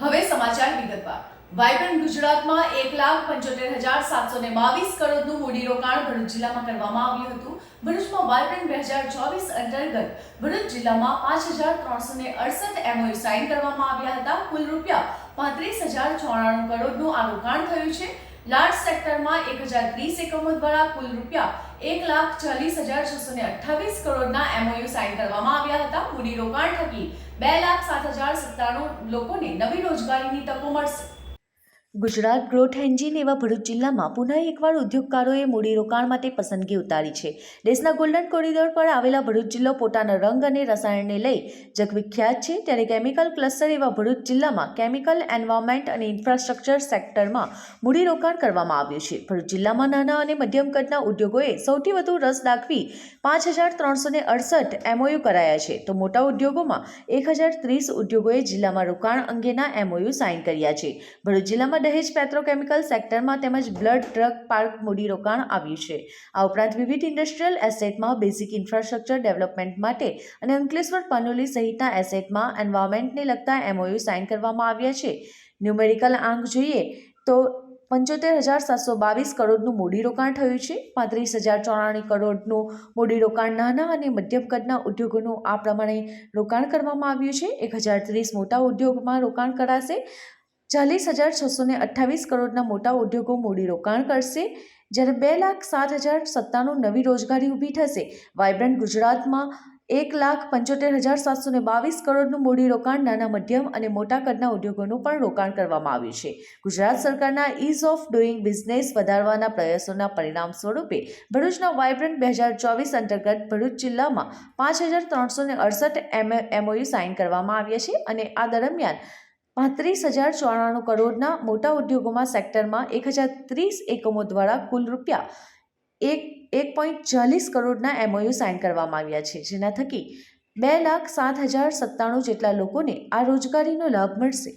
હવે સમાચાર વિગતવાર. વાયબ્રન્ટ ગુજરાતમાં એક લાખ પંચોતેર હજાર સાતસો ને બાવીસ કરોડનું મૂડીરોકાણ ભરૂચ જિલ્લામાં કરવામાં આવ્યું હતું. ભરૂચમાં વાયબ્રન્ટ બે હજાર ચોવીસ અંતર્ગત ભરૂચ જિલ્લામાં પાંચ હજાર ત્રણસો ને અડસઠ એમઓયુ સાઇન કરવામાં આવ્યા હતા. કુલ રૂપિયા પાંત્રીસ હજાર ચોરાણું કરોડનું આ રોકાણ થયું છે. લાર્જ સેક્ટરમાં એક હજાર ત્રીસ એકમો દ્વારા કુલ રૂપિયા એક લાખ ચાલીસ હજાર છસો ને અઠ્ઠાવીસ કરોડના એમઓયુ સાઇન કરવામાં આવ્યા હતા. મૂડીરોકાણ થકી બે લાખ સાત હજાર સત્તાણું લોકોને નવી રોજગારીની તકો મળશે. ગુજરાત ગ્રોથ એન્જિન એવા ભરૂચ જિલ્લામાં પુનઃ એકવાર ઉદ્યોગકારોએ મૂડીરોકાણ માટે પસંદગી ઉતારી છે. દેશના ગોલ્ડન કોરિડોર પર આવેલા ભરૂચ જિલ્લો પોતાના રંગ અને રસાયણને લઈ જગવિખ્યાત છે. ત્યારે કેમિકલ ક્લસ્ટર એવા ભરૂચ જિલ્લામાં કેમિકલ, એન્વાયરમેન્ટ અને ઇન્ફ્રાસ્ટ્રક્ચર સેક્ટરમાં મૂડીરોકાણ કરવામાં આવ્યું છે. ભરૂચ જિલ્લામાં નાના અને મધ્યમ કદના ઉદ્યોગોએ સૌથી વધુ રસ દાખવી પાંચ હજાર ત્રણસો ને અડસઠ એમઓયુ કરાયા છે. તો મોટા ઉદ્યોગોમાં એક હજાર ત્રીસ ઉદ્યોગોએ જિલ્લામાં રોકાણ અંગેના એમઓયુ સાઇન કર્યા છે. ભરૂચ જિલ્લામાં દહેજ પેટ્રોકેમિકલ સેક્ટરમાં તેમજ બ્લડ ડ્રગ પાર્ક મૂડીરોકાણ આવ્યું છે. આ ઉપરાંત વિવિધ ઇન્ડસ્ટ્રીયલ એસેટમાં બેઝિક ઇન્ફ્રાસ્ટ્રક્ચર ડેવલપમેન્ટ માટે અને અંકલેશ્વર પાનોલી સહિતના એસેટમાં એન્વાયરમેન્ટને લગતા એમઓયુ સાઇન કરવામાં આવ્યા છે. ન્યુમેરિકલ આંક જોઈએ તો પંચોતેર હજાર સાતસો બાવીસ કરોડનું મૂડીરોકાણ થયું છે. પાંત્રીસ હજાર ચોરાણું કરોડનું મૂડીરોકાણ નાના અને મધ્યમ કદના ઉદ્યોગોનું આ પ્રમાણે રોકાણ કરવામાં આવ્યું છે. એક હજાર ત્રીસ મોટા ઉદ્યોગમાં રોકાણ કરાશે. ચાલીસ હજાર છસો ને અઠ્ઠાવીસ કરોડના મોટા ઉદ્યોગો મૂડીરોકાણ કરશે. જ્યારે બે લાખ સાત હજાર સત્તાણું નવી રોજગારી ઊભી થશે. વાયબ્રન્ટ ગુજરાતમાં એક લાખ પંચોતેર હજાર સાતસો ને બાવીસ કરોડનું મૂડીરોકાણ નાના, મધ્યમ અને મોટા કદના ઉદ્યોગોનું પણ રોકાણ કરવામાં આવ્યું છે. ગુજરાત સરકારના ઇઝ ઓફ ડુઈંગ બિઝનેસ વધારવાના પ્રયાસોના પરિણામ સ્વરૂપે ભરૂચના વાઇબ્રન્ટ બે હજાર ચોવીસ અંતર્ગત ભરૂચ જિલ્લામાં પાંચ હજાર ત્રણસો ને અડસઠ એમ, એમઓયુ સાઇન કરવામાં આવ્યા છે અને આ દરમિયાન પાંત્રીસ હજાર ચોરાણું કરોડના મોટા ઉદ્યોગોમાં સેક્ટરમાં એક હજાર ત્રીસ એકમો દ્વારા કુલ રૂપિયા એક એક પોઈન્ટ ચાલીસ કરોડના એમઓયુ સાઇન કરવામાં આવ્યા છે, જેના થકી બે લાખ સાત હજાર સત્તાણું જેટલા લોકોને આ રોજગારીનો લાભ મળશે.